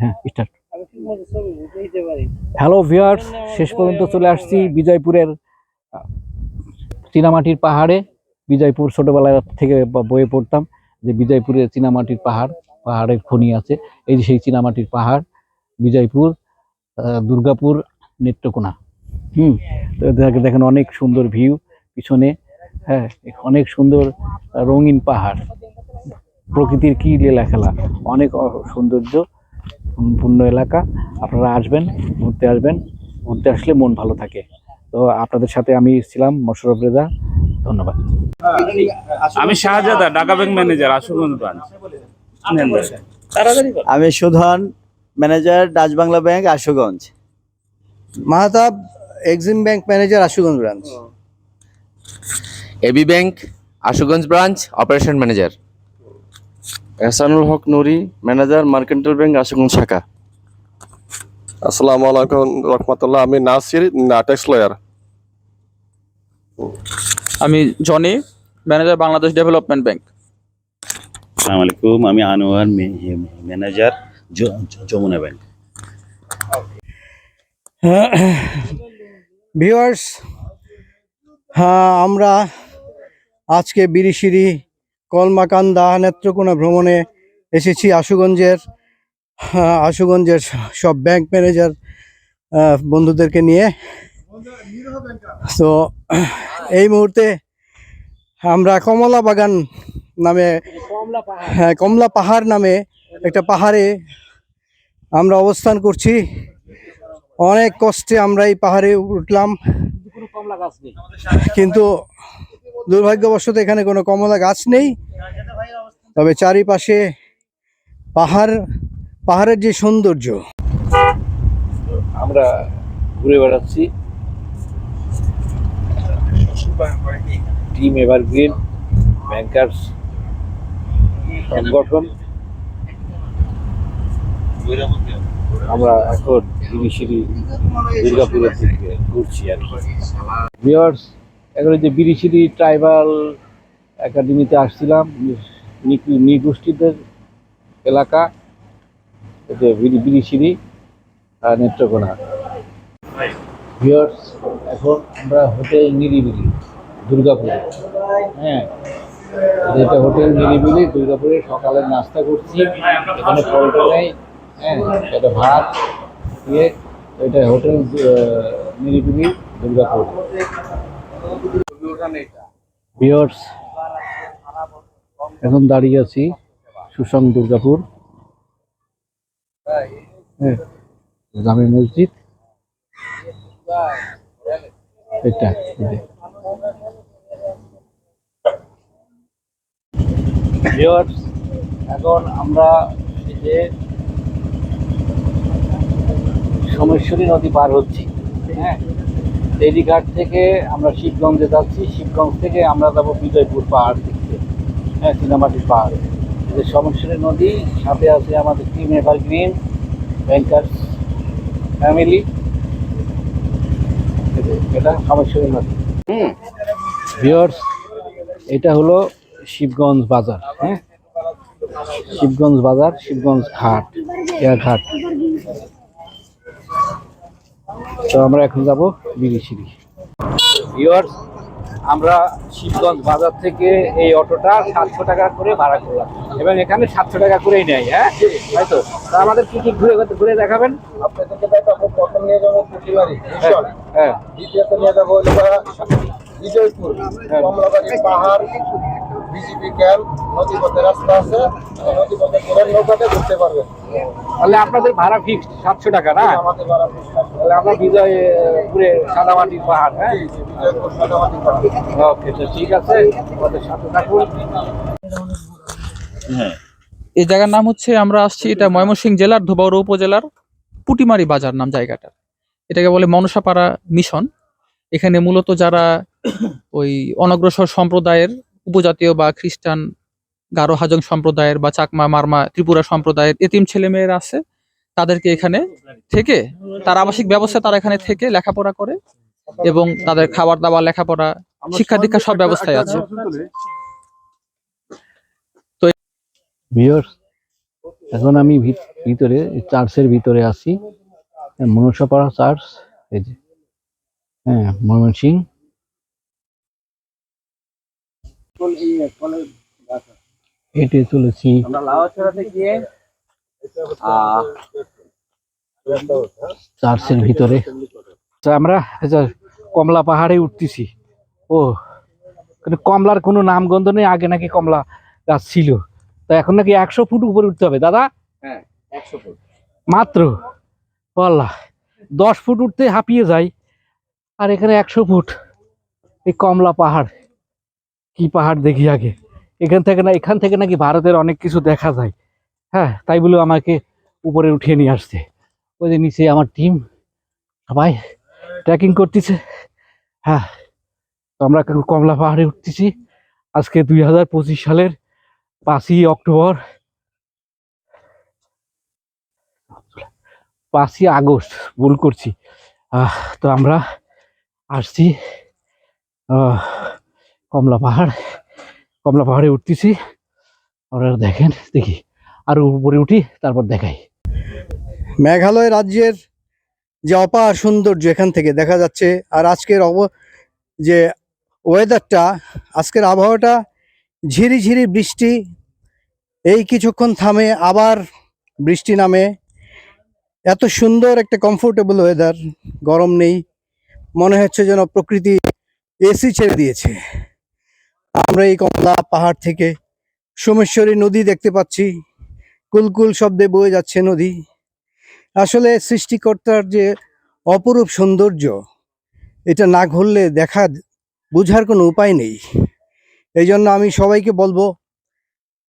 হ্যাঁ start hello viewers শেষ পর্যন্ত চলে আসছি বিজয়পুরের চীনামাটির পাহাড়ে। বিজয়পুর ছোটবেলা থেকে বয়ে পড়তাম যে বিজয়পুরে চীনামাটির পাহাড় পাহাড়ের খনি আছে। এই যে সেই চীনামাটির পাহাড় বিজয়পুর দুর্গাপুর নেত্রকোনা। হুম তো দেখ- দেখেন অনেক সুন্দর ভিউ পিছনে। হ্যাঁ অনেক সুন্দর রঙিন পাহাড়। প্রকৃতির কী লীলা খেলা অনেক সৌন্দর্য। পূর্ণ এলাকা। আপনারা আসবেন ঘুরতে আসবেন ঘুরতে আসলে মন ভালো থাকে। তো আপনাদের সাথে আমি ছিলাম মোশরফ রেজা। ধন্যবাদ। আমি Shahzada Dhaka bank manager Ashuganj branch. আমি Sudhan manager Dutch Bangla bank Ashuganj. Mahtab Exim bank manager Ashuganj branch AB bank Ashuganj branch operation manager Ehsanul Haque Nuri manager mercantile bank Ashuganj শাখা। আসসালামু আলাইকুম রহমতুল্লাহ আমি Nasir tax lawyer. আমি Jony manager Bangladesh development bank. আসসালামু আলাইকুম আমি Anwar manager Jamuna bank. Viewers হ্যাঁ আমরা আজকে বিরিশিরি কলমাকান্দা নেত্রকোনা ভ্রমণে এসেছি আশুগঞ্জের আশুগঞ্জের সব ব্যাংক ম্যানেজার বন্ধুদেরকে নিয়ে। তো, এই মুহূর্তে আমরা কমলা বাগান নামে হ্যাঁ কমলা পাহাড় নামে একটা পাহাড়ে আমরা অবস্থান করছি। অনেক কষ্টে আমরা এই পাহাড়ে উঠলাম। কিন্তু দুর্ভাগ্যবশত এখানে কোনো কমলা গাছ নেই। তবে চারিপাশে পাহাড়, পাহাড়ের যে সৌন্দর্য। আমরা ঘুরে বেড়াচ্ছি। টিম এভারগ্রিন ব্যাংকার্স সংগঠন। আমরা এখন দুর্গাপুরের দিকে ঘুরছি আর কি। এই যে বিরিশিরি ট্রাইবাল একাডেমিতে আসছিলাম নৃগোষ্ঠীদের এলাকা বিরি- বিরিশিরি আর নেত্রকোনা। এখন আমরা হোটেল নিরিবিলি, দুর্গাপুরে। হ্যাঁ এটা হোটেল নিরিবিলি, দুর্গাপুরে সকালে নাস্তা করছি, এখানে পরোটা নেই হ্যাঁ এটা ভাত, দিয়ে এটা হোটেল নিরিবিলি, দুর্গাপুর। ভিওর্স এখন দাঁড়িয়ে আছি সুসং দুর্গাপুর। হ্যাঁ জামে মসজিদ। এটা এটা। এখন আমরা যে সোমেশ্বরী নদী পার হচ্ছি। হ্যাঁ দেরিঘাট থেকে আমরা শিবগঞ্জে যাচ্ছি। শিবগঞ্জ থেকে আমরা যাব বিজয়পুর পাহাড় দেখতে। হ্যাঁ চীনামাটির পাহাড়। যে সোমেশ্বরী নদী, সাথে আছে আমাদের টিম এভারগ্রিন, ব্যাংকার্স, ফ্যামিলি। এটা সোমেশ্বরী নদী। হুম। ভিওর্স এটা হলো শিবগঞ্জ বাজার হ্যাঁ? শিবগঞ্জ বাজার, শিবগঞ্জ ঘাট, এয়ার ঘাট। তো আমরা এখন যাব বিরিশিরি ভিওর্স আমরা শিবগঞ্জ বাজার থেকে এই অটোটা সাতশো টাকা করে ভাড়া করলাম। এবং এখানে সাতশো টাকা করেই নেয় হ্যাঁ? তাই তো? তা আমাদের কি কি ঘুরে ঘুরে দেখাবেন? আপনাদেরকে দেখো আমরা প্রথম নিয়ে যাব পুঁটিবাড়ি হ্যাঁ, হ্যাঁ। দ্বিতীয়ত নিয়ে যাব বিজয়পুর কমলাবাড়ি পাহাড়। বিজিবি ক্যাম্প নদীপথে রাস্তা আছে নদীপথে নৌকাতে ঘুরতে পারবেন তাহলে আপনাদের ভাড়া ফিক্সড সাতশো টাকা না? আমাদের বাড়া তাহলে আমরা বিজয়পুরে সাদামাটির পাহাড় হ্যাঁ? ওকে তো ঠিক আছে আমাদের সাথে থাকুন। এই জায়গার নাম হচ্ছে আমরা আসছি এটা ময়মনসিংহ জেলার ধোবাউড়া উপজেলার পুটিমারি বাজার নাম জায়গাটা। এটাকে বলে মনসাপাড়া মিশন। এখানে মূলত যারা ওই অনগ্রসর সম্প্রদায়ের উপজাতীয় বা খ্রিস্টান, গারো হাজং সম্প্রদায়ের বা চাকমা, মারমা, ত্রিপুরা সম্প্রদায়ের এতিম ছেলেমেয়েরা আছে, তাদেরকে এখানে থেকে, তার আবাসিক ব্যবস্থা তারা এখানে থেকে লেখাপড়া করে এবং তাদের খাবার দাবার, লেখাপড়া, শিক্ষা দীক্ষা সব ব্যবস্থায় আছে। ভিউয়ার্স এখন আমি ভিত- ভিতরে, চার্চের ভিতরে আছি। মনসাপাড়া চার্চ, এই যে হ্যাঁ চলেছি। চার্চের ভিতরে। আমরা কমলা পাহাড়ে উঠতেছি। ও কিন্তু কমলার কোনো নামগন্ধ নেই আগে নাকি কমলা গাছ ছিল। তো এখন নাকি একশো ফুট উপরে উঠতে হবে। দাদা? হ্যাঁ একশো ফুট। মাত্র? আল্লাহ দশ ফুট উঠতে হাঁপিয়ে যাই। আর এখানে একশো ফুট এই কমলা পাহাড়। কি পাহাড় দেখি আগে? এখান থেকে না, এখান থেকে নাকি ভারতের অনেক কিছু দেখা যায়। হ্যাঁ তাই বলে আমাকে উপরে উঠিয়ে নিয়ে আসছে। ওই যে নিচে আমার টিম, সবাই ট্রেকিং করতেছে। হ্যাঁ তো আমরা কমলা পাহাড়ে উঠতেছি। আজকে দুই হাজার পঁচিশ সালের পাঁচই অক্টোবর, পাঁচই আগস্ট, ভুল করছি। তো আমরা আসছি। কমলা পাহাড়, কমলা পাহাড়ে উঠতেছি। আপনারা দেখেন, দেখি। আর উপরে উঠি, তারপর দেখাই। মেঘালয় রাজ্যের যে অপার সৌন্দর্য এখান থেকে দেখা যাচ্ছে, আর আজকের অব, যে ওয়েদারটা আজকের আবহাওয়াটা, ঝিরি ঝিরি বৃষ্টি। এই কিছুক্ষণ থামে আবার বৃষ্টি নামে। এত সুন্দর একটা কমফোর্টেবল ওয়েদার গরম নেই। মনে হচ্ছে যেন প্রকৃতি এসি ছেড়ে দিয়েছে। আমরা এই কমলা পাহাড় থেকে সোমেশ্বরী নদী দেখতে পাচ্ছি। কুলকুল শব্দে বয়ে যাচ্ছে নদী। আসলে সৃষ্টিকর্তার যে অপরূপ সৌন্দর্য, এটা না ঘুরলে দেখা বোঝার কোনো উপায় নেই। এই জন্য আমি সবাইকে বলব,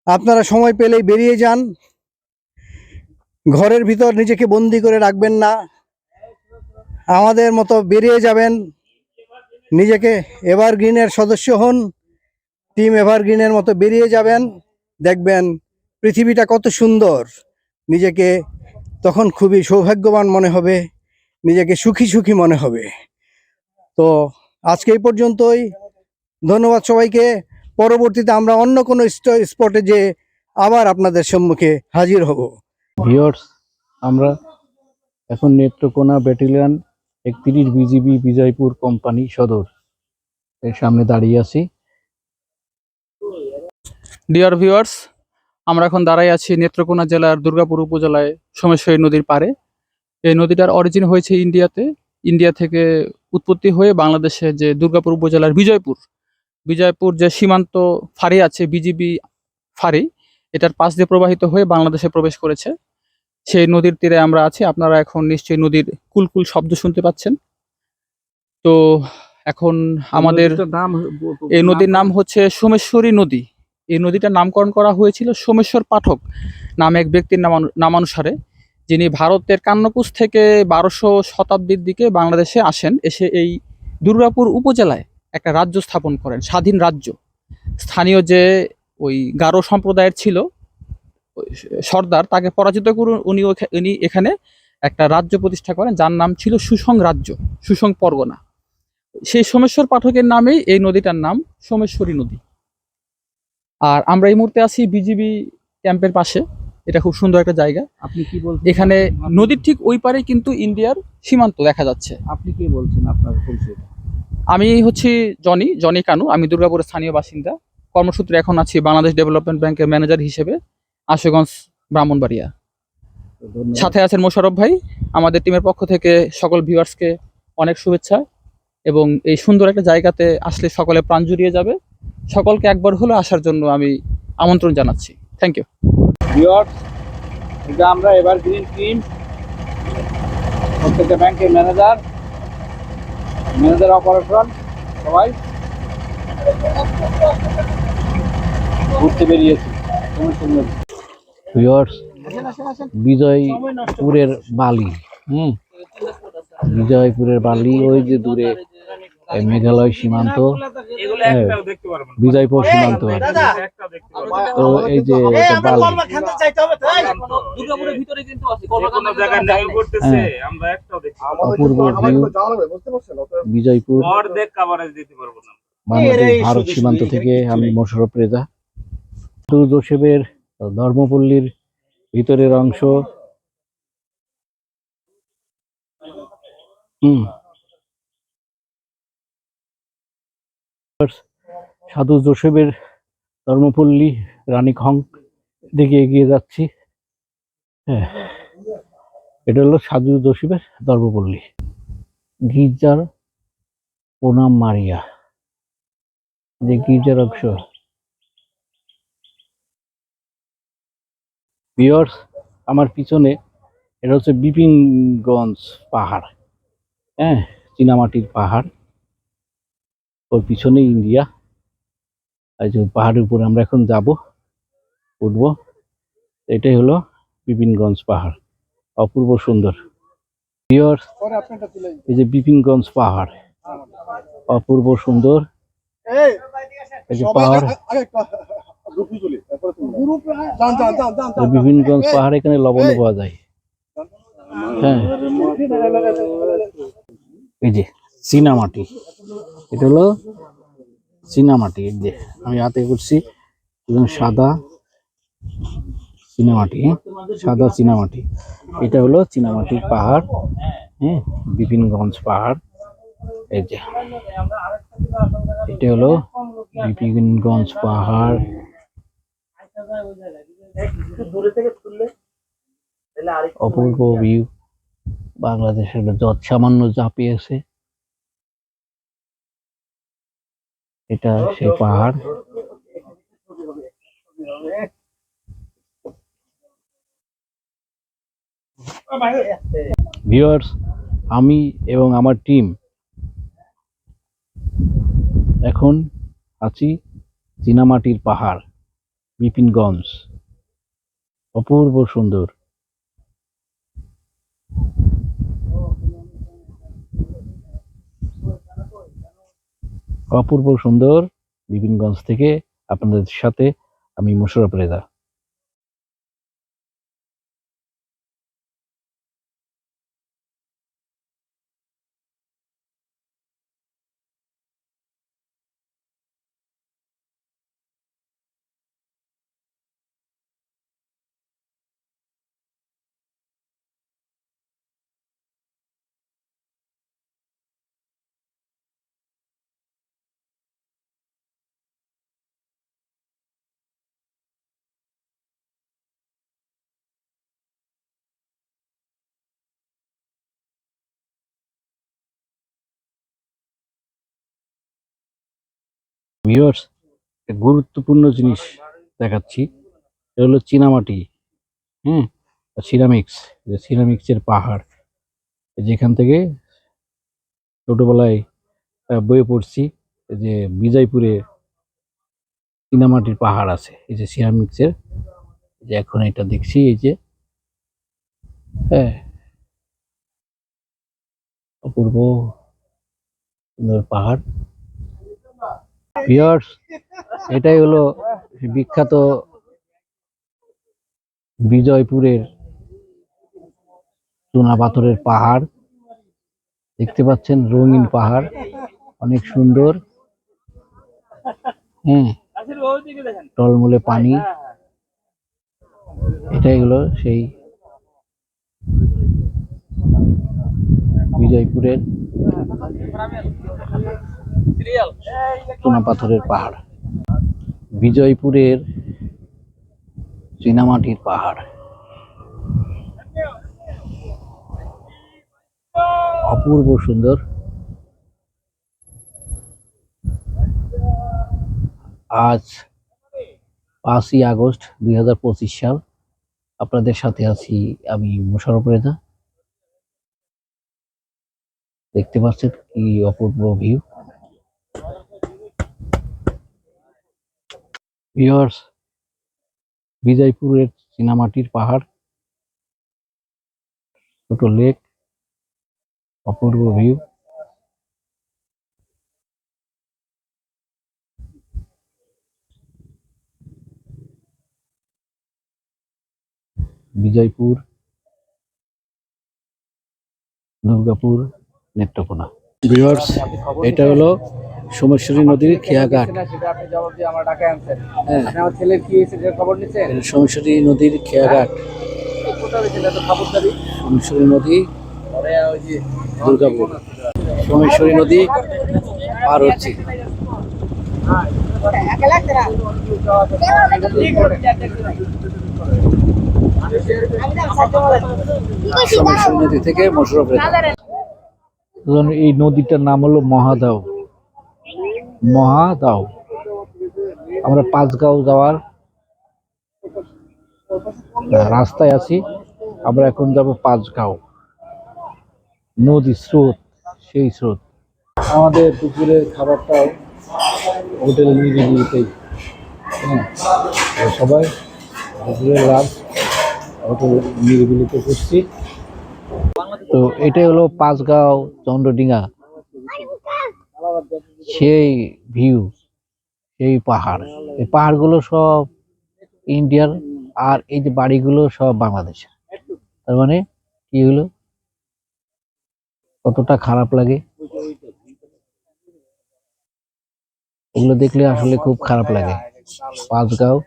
আপনারা সময় পেলেই বেরিয়ে যান। ঘরের ভিতর নিজেকে বন্দি করে রাখবেন না। আমাদের মতো বেরিয়ে যাবেন। নিজেকে এভারগ্রিনের সদস্য হন। টিম এভারগ্রিনের মতো বেরিয়ে যাবেন। দেখবেন পৃথিবীটা কত সুন্দর। নিজেকে তখন খুবই সৌভাগ্যবান মনে হবে। নিজেকে সুখী সুখী মনে হবে। তো আজকে এই পর্যন্তই। ধন্যবাদ সবাইকে। পরবর্তীতে আমরা অন্য কোনো স্পটে যে আবার আপনাদের সম্মুখে হাজির হব। ভিওর্স আমরা এখন নেত্রকোনা ব্যাটালিয়ন একত্রিশ বিজিবি বিজয়পুর কোম্পানি সদর। এর সামনে দাঁড়িয়ে আছি। ডিয়ার ভিউয়ার্স আমরা এখন দাঁড়াই আছি নেত্রকোনা জেলার দুর্গাপুর উপজেলায় সোমেশ্বরী নদীর পারে এই নদীটার অরিজিন হয়েছে ইন্ডিয়াতে। ইন্ডিয়া থেকে উৎপত্তি হয়ে বাংলাদেশে যে দুর্গাপুর উপজেলার বিজয়পুর। বিজয়পুর যে সীমান্ত ফাঁড়ি আছে বিজিবি ফাঁড়ি এটার পাশ দিয়ে প্রবাহিত হয়ে বাংলাদেশে প্রবেশ করেছে। সেই নদীর তীরে আমরা আছি। আপনারা এখন নিশ্চয়ই নদীর কুলকুল শব্দ শুনতে পাচ্ছেন। তো এখন আমাদের নাম এই নদীর নাম হচ্ছে সোমেশ্বরী নদী। এই নদীটার নামকরণ করা হয়েছিল সোমেশ্বর পাঠক নামে এক ব্যক্তির নামানু- নামানুসারে, যিনি ভারতের কান্নকুশ থেকে বারোশো শতাব্দীর দিকে বাংলাদেশে আসেন, এসে এই দুর্গাপুর উপজেলায় একটা রাজ্য স্থাপন করেন, স্বাধীন রাজ্য। স্থানীয় যে ওই গারো সম্প্রদায়ের ছিল সর্দার, তাকে পরাজিত করুন, উনি উনি এখানে একটা রাজ্য প্রতিষ্ঠা করেন, যার নাম ছিল সুসং রাজ্য, সুসং পরগনা। সেই সোমেশ্বর পাঠকের নামেই এই নদীটার নাম সোমেশ্বরী নদী। আর আমরা এই মুহূর্তে আছি বিজিবি ক্যাম্পের পাশে। এটা খুব সুন্দর একটা জায়গা। আপনি কি বলছেন? এখানে নদীর ঠিক ওই পারে কিন্তু ইন্ডিয়ার সীমান্ত দেখা যাচ্ছে। আপনি কি বলছেন আপনার পরিচয়? আমি হচ্ছি জনি জনি কানু। আমি দুর্গাপুরের স্থানীয় বাসিন্দা। কর্মসূত্রে এখন আছি বাংলাদেশ ডেভেলপমেন্ট ব্যাংকের ম্যানেজার হিসেবে আশুগঞ্জ ব্রাহ্মণবাড়িয়া। সাথে আছেন মোশারফ ভাই। আমাদের টিমের পক্ষ থেকে সকল ভিউয়ার্সকে অনেক শুভেচ্ছা। এবং এই সুন্দর একটা জায়গাতে আসলে সকলে প্রাণ জুড়িয়ে যাবে। সকলকে একবার হলো আসার জন্য আমি আমন্ত্রণ জানাচ্ছি। থ্যাংক ইউ এটা আমরা এবার গ্রিন টিম প্রত্যেকটা ব্যাংকের ম্যানেজার ম্যানেজার অপারেশন সবাই ঘুরতে বেরিয়েছি। বিজয়পুরের বালি হুম? বিজয়পুরের বালি ওই যে দূরে এই মেঘালয় সীমান্ত এগুলো হ্যাঁ। একটাও দেখতে পারব না। বিজয়পুর সীমান্ত। পারব না। তো এই যে হ্যাঁ। অপূর্ব হ্যাঁ, বিজয়পুর। বাংলাদেশ ভারত সীমান্ত থেকে আমি মোশারফ রেজা। আব্দুল জোসেফের ধর্মপল্লীর ভিতরের অংশ। হুম। সাধু জোসেফের ধর্মপল্লী রানীখং দিকে এগিয়ে যাচ্ছি। হ্যাঁ এটা হলো সাধু জোসেফের ধর্মপল্লী। গির্জার প্রণাম মারিয়া। যে গির্জার অংশ। ভিউয়ার্স আমার পিছনে এটা হচ্ছে বিপিনগঞ্জ পাহাড়। হ্যাঁ চীনামাটির পাহাড়। ওর পিছনে ইন্ডিয়া। এই যে পাহাড়ের উপরে আমরা এখন যাব উঠবো। এটাই হলো বিপিনগঞ্জ পাহাড় অপূর্ব সুন্দর। এই যে বিপিনগঞ্জ পাহাড় অপূর্ব সুন্দর। এই যে পাহাড়। পাহাড় এখানে লবণ পাওয়া যায়। হ্যাঁ। এই যে চীনামাটি। এটা হলো চীনামাটি যে আমি হাতে করছি একদম সাদা চীনামাটি? সাদা চীনামাটি। এটা হলো চীনামাটির পাহাড় হ্যাঁ বিপিনগঞ্জ পাহাড়, এই যে। এটা হলো বিপিনগঞ্জ পাহাড়। অপূর্ব ভিউ বাংলাদেশের যত সামান্য যা এটা সেই পাহাড়। ভিউয়ার্স, আমি এবং আমার টিম এখন আছি চীনামাটির পাহাড়, বিপিনগঞ্জ। অপূর্ব সুন্দর। অপূর্ব সুন্দর বিপিনগঞ্জ থেকে আপনাদের সাথে আমি মুশারফ রেজা। ভিউয়ার্স গুরুত্বপূর্ণ জিনিস দেখাচ্ছি এটা হলো চীনামাটি হ্যাঁ সিরামিক্স সিরামিক্সের পাহাড় যেখান থেকে ছোটবেলায় বইয়ে পড়ছি যে বিজয়পুরে চীনামাটির পাহাড় আছে, এই যে সিরামিক্সের যে এখন এটা দেখছি, এই যে হ্যাঁ। অপূর্ব সুন্দর পাহাড়। ভিউয়ার্স এটাই হলো বিখ্যাত বিজয়পুরের চুনা পাথরের পাহাড়। দেখতে পাচ্ছেন রঙিন পাহাড়, অনেক সুন্দর। হ্যাঁ টলমলে পানি। এটাই হলো সেই বিজয়পুরের চুনা পাথরের পাহাড়। বিজয়পুরের চীনামাটির পাহাড়। অপূর্ব সুন্দর। আজ পাঁচই আগস্ট দুই হাজার পঁচিশ সাল। আপনাদের সাথে আছি আমি মোশারফ রেজা। দেখতে পাচ্ছেন কি অপূর্ব ভিউ। বিজয়পুরের চীনামাটির পাহাড় ছোট লেক অপূর্ব ভিউ বিজয়পুর দুর্গাপুর নেত্রকোনা। ভিউয়ার্স এটা হলো সোমেশ্বরী নদীর খেয়াঘাট। হ্যাঁ। আমার ছেলের কি হয়েছে খবর নিচ্ছে? সোমেশ্বরী নদীর খেয়াঘাট। সোমেশ্বরী নদী দুর্গাপুর। সোমেশ্বরী নদী পার হচ্ছে। সোমেশ্বরী নদী থেকে মশরফ ধরুন এই নদীটার নাম হলো মহাদাও। মহাদাও আমরা পাঁচগাঁও যাওয়ার রাস্তায় আছি। আমরা এখন যাব পাঁচগাঁও। নদী স্রোত, সেই স্রোত। আমাদের দুপুরের খাবারটাও হোটেল নিরিবিলিতেই। সবাই দুপুরের লাঞ্চ হোটেল নিরিবিলিতে করছি তো এটাই হলো পাঁচগাঁও চন্দ্রডিঙ্গা। সেই ভিউ সেই পাহাড়। এই পাহাড়গুলো সব ইন্ডিয়ার আর এই যে বাড়িগুলো সব বাংলাদেশের তার মানে কি হলো? কতটা খারাপ লাগে? এগুলো দেখলে আসলে খুব খারাপ লাগে। পাঁচগাঁও।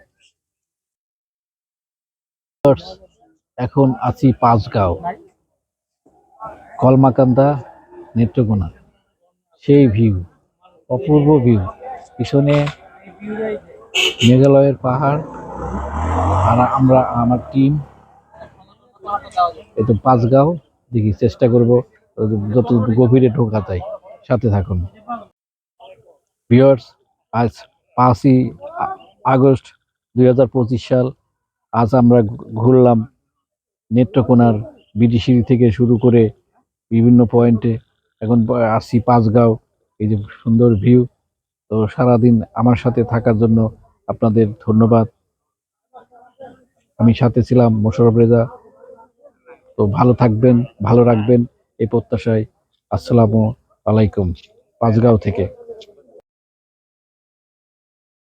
এখন আছি পাঁচগাঁও। কলমাকান্দা নেত্রকোনা। সেই ভিউ অপূর্ব ভিউ। পিছনে মেঘালয়ের পাহাড়, আর আমরা, আমার টিম এই তো পাঁচগাঁও, দেখি চেষ্টা করব যত গভীরে ঢোকা যায়, সাথে থাকুন। ভিউয়ার্স আজ পাঁচই আগস্ট দুই হাজার পঁচিশ সাল, আজ আমরা ঘুরলাম নেত্রকোনার বিডিসিরি থেকে শুরু করে বিভিন্ন পয়েন্টে এখন আসছি পাঁচগাঁও এই যে সুন্দর ভিউ তো সারাদিন আমার সাথে থাকার জন্য আপনাদের ধন্যবাদ। আমি সাথে ছিলাম মোশারফ রেজা। তো ভালো থাকবেন, ভালো রাখবেন এই প্রত্যাশায়। আসসালামু আলাইকুম, পাঁচগাঁও থেকে।